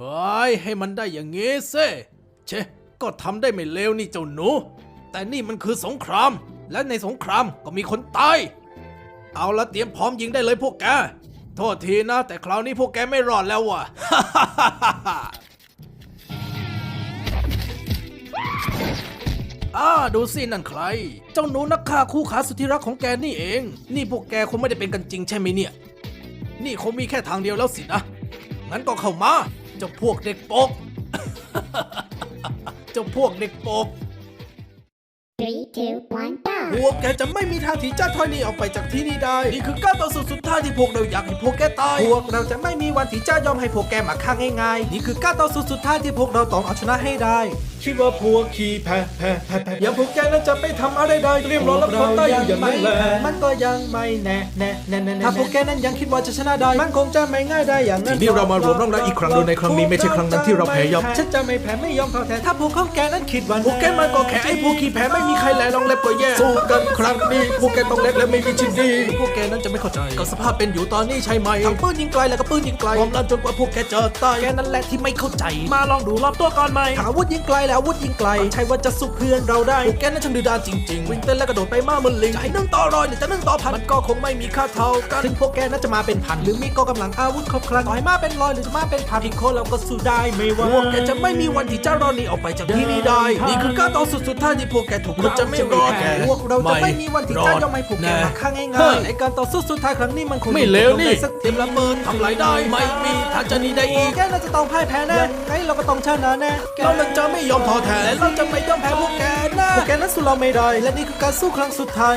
เฮ้ยให้มันได้อย่างงี้เซ่เชก็ทำได้ไม่เลวนี่เจ้าหนู แต่นี่มันคือสงคราม และในสงครามก็มีคนตาย เอาละเตรียมพร้อมยิงได้เลยพวกแก โทษทีนะ แต่คราวนี้พวกแกไม่รอดแล้วว่ะอ่าดูสินั่นใคร เจ้าหนูนักฆ่าคู่ขาสุดที่รักของแกนี่เอง นี่พวกแกคงไม่ได้เป็นกันจริงใช่ไหมเนี่ย นี่คงมีแค่ทางเดียวแล้วสินะ งั้นก็เข้ามา เจ้าพวกเด็กโปกเจ้าพวกเด็กโปก Three, two, one, พ go! วกแกจะไม่มีทางที่จะถอยหนีออกไปจากที่นี่ได้ นี่คือการต่อสู้สุดท้ายที่พวกเราอยากให้พวกแกตาย พวกเราจะไม่มีวันที่จะยอมให้พวกแกมาฆ่าง่ายๆ นี่คือการต่อสู้สุดท้ายที่พวกเราต้องเอาชนะให้ได้คิดว่าพวกขี้แพ้แพ้แพ้แพ้อย่าพวกแกนั้นจะไปทำอะไรได้เตรียมรอรับความตายอยู่อย่างนั้นแหละมันก็ยังไม่แน่แน่แน่แน่ถ้าพวกแกนั้นยังคิดว่าจะชนะได้ มันคงจะไม่ง่ายได้อย่างนั้นทีนี้เรามารวมร่างรักอีกครั้งโดยในครั้งนี้ไม่ใช่ครั้งนั้นที่เราแพ้ยับฉันจะไม่แพ้ไม่ยอมท้อแท้ถ้าพวกของแกนั้นคิดว่าพวกแกมันก็แค่ไอ้พวกขี้แพ้ไม่มีใครแลรองเล็บก็แย่สู้กันครั้งนี้พวกแกต้องเล็กและไม่มีชิ้นดีพวกแกนั้นจะไม่เข้าใจกับสภาพเป็นอยู่ตอนนี้ใช่ไหมทั้งปืนยิงไกลแล้วก็ปืนยิงไกลพร้อมลั่นจนกว่าพวกแกจะตายแกนั่นแหละที่ไม่เข้าใจ มาลองดูรอบตัวก่อนไหมถ้าอาวุธยิงไกลแล้วอาวุธยิงไกลใช่ว่าจะสู้เพื่อนเราได้พวกแกนั้นช่างดื้อด้านจริงๆวิ่งเต้นและกระโดดไปมาเหมือนลิงจะให้นึ่งต่อร้อยหรือจะนึ่งต่อพันมันก็คงไม่มีค่าเท่ากันถึงพวกแกน่าจะมาเป็นพันหรือมีกองกำลังอาวุธครบครันต่อยมาเป็นร้อยหรือจะมาเป็นพันอีกคนเราก็สู้ได้ไม่ว่าพวกแกจะไม่มีวันที่จะรอดหนีออกไปจากที่นี่ได้นี่คือการต่อสู้สุดท้ายที่พวกแกถูกคนจะไม่รอดแกพวกเราจะไม่มีวันที่จะยอมให้พวกแกมาฆ่าง่ายๆไอการต่อสู้สุดท้ายครั้งนี้มันคงไม่เลวนี่ได้สักเตรียมระเบิดทำไรได้ไม่มีทางจะหนีได้อีกแกน่าจะต้องพ่ายแพ้แน่ไงเราก็ต้องชนะแน่แกเรานั้นจะไม่ยอมท้อแท้และเราจะไม่ยอมแพ้พวกแกนะพวกแกนั้นสู้เราไม่ได้และนี่คือการสู้ครั้งสุดท้าย